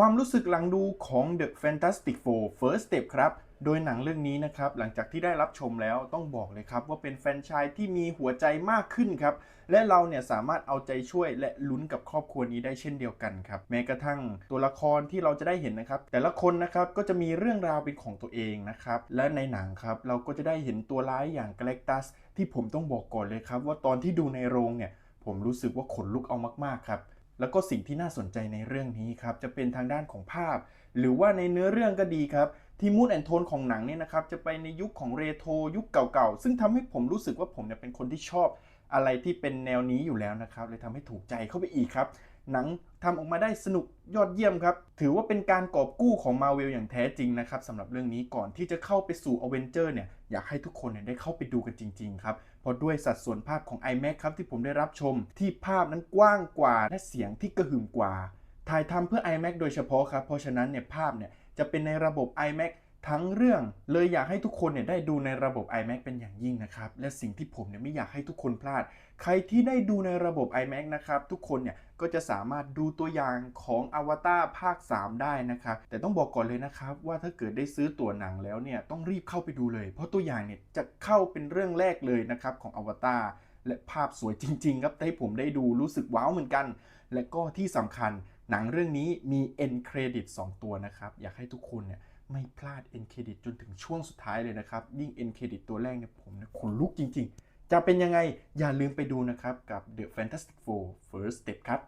ความรู้สึกหลังดูของ The Fantastic Four First Step ครับ โดยหนังเรื่องนี้นะครับ หลังจากที่ได้รับชมแล้วต้องบอกเลยครับ ว่าเป็นแฟนชายที่มีหัวใจมากขึ้นครับ และเราเนี่ยสามารถเอาใจช่วยและลุ้นกับครอบครัวนี้ได้เช่นเดียวกันครับ แม้กระทั่งตัวละครที่เราจะได้เห็นนะครับ แต่ละคนนะครับก็จะมีเรื่องราวเป็นของตัวเองนะครับ และในหนังครับเราก็จะได้เห็นตัวร้ายอย่างก a เล็กตัสที่ผมต้องบอกก่อนเลยครับว่าตอนที่ดูในโรงเนี่ยผมรู้สึกว่าขนลุกเอามากๆครับ แล้วก็สิ่งที่น่าสนใจในเรื่องนี้ครับจะเป็นทางด้านของภาพ หรือว่าในเนื้อเรื่องก็ดีครับที่มูดแอนโทนของหนังเนี่ยนะครับจะไปในยุคของเรโทรยุคเก่าๆ ซึ่งทำให้ผมรู้สึกว่าผมเนี่ยเป็นคนที่ชอบอะไรที่เป็นแนวนี้อยู่แล้วนะครับเลยทำให้ถูกใจเข้าไปอีกครับ หนังทำออกมาได้สนุกยอดเยี่ยมครับ ถือว่าเป็นการกอบกู้ของมาเวลอย่างแท้จริงนะครับสำหรับเรื่องนี้ก่อนที่จะเข้าไปสู่อเวนเจอร์เนี่ยอยากให้ทุกคนเนี่ยได้เข้าไปดูกันจริงๆครับเพราะด้วยสัดส่วนภาพของ iMac ครับที่ผมได้รับชม ที่ภาพนั้นกว้างกว่า และเสียงที่กระหึ่มกว่า ถ่ายทำเพื่อ iMac โดยเฉพาะครับเพราะฉะนั้นเนี่ยภาพเนี่ยจะเป็นในระบบ iMac ทั้งเรื่องเลยอยากให้ทุกคนเนี่ยได้ดูในระบบ iMac เป็นอย่างยิ่งนะครับ และสิ่งที่ผมเนี่ยไม่อยากให้ทุกคนพลาด ใครที่ได้ดูในระบบ iMac นะครับ ทุกคนเนี่ยก็จะสามารถดูตัวอย่างของอวตารภาค 3 ได้นะครับ แต่ต้องบอกก่อนเลยนะครับ ว่าถ้าเกิดได้ซื้อตั๋วหนังแล้วเนี่ยต้องรีบเข้าไปดูเลย เพราะตัวอย่างเนี่ยจะเข้าเป็นเรื่องแรกเลยนะครับของอวตารและภาพสวยจริง ๆ ครับให้ผมได้ดูรู้สึกว้าวเหมือนกัน และก็ที่สำคัญหนังเรื่องนี้มี end credit 2 ตัวนะครับอยากให้ทุกคนเนี่ย ไม่พลาด end credit จนถึงช่วงสุดท้ายเลยนะครับ ยิ่ง end credit ตัวแรกเนี่ยผมเนี่ยขนลุกจริง ๆ จะเป็นยังไงอย่าลืมไปดูนะครับ กับ The Fantastic Four First Step ครับ